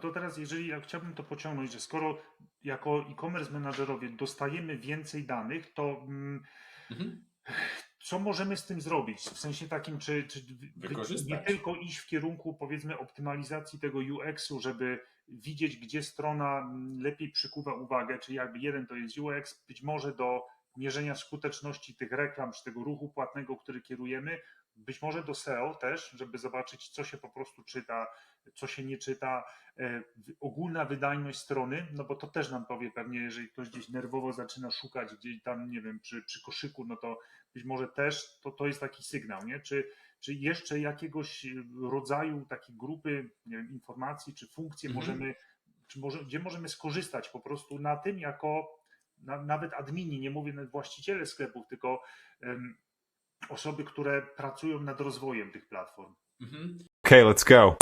bo to teraz, jeżeli ja chciałbym to pociągnąć, że skoro jako e-commerce menadżerowie dostajemy więcej danych, to mm, Mhm. co możemy z tym zrobić? W sensie takim, czy, czy nie tylko iść w kierunku powiedzmy optymalizacji tego UX-u, żeby widzieć, gdzie strona mm, lepiej przykuwa uwagę, czy jakby jeden to jest UX, być może do mierzenia skuteczności tych reklam, czy tego ruchu płatnego, który kierujemy, być może do SEO też, żeby zobaczyć, co się po prostu czyta, co się nie czyta, e, ogólna wydajność strony, no bo to też nam powie pewnie, jeżeli ktoś gdzieś nerwowo zaczyna szukać gdzieś tam, nie wiem, przy, przy koszyku, no to być może też to, to jest taki sygnał, nie? Czy, czy jeszcze jakiegoś rodzaju takiej grupy nie wiem, informacji czy funkcje Mhm. możemy, czy może, gdzie możemy skorzystać po prostu na tym jako na, nawet admini, nie mówię nawet właściciele sklepów, tylko osoby, które pracują nad rozwojem tych platform. Mhm. Okay, let's go.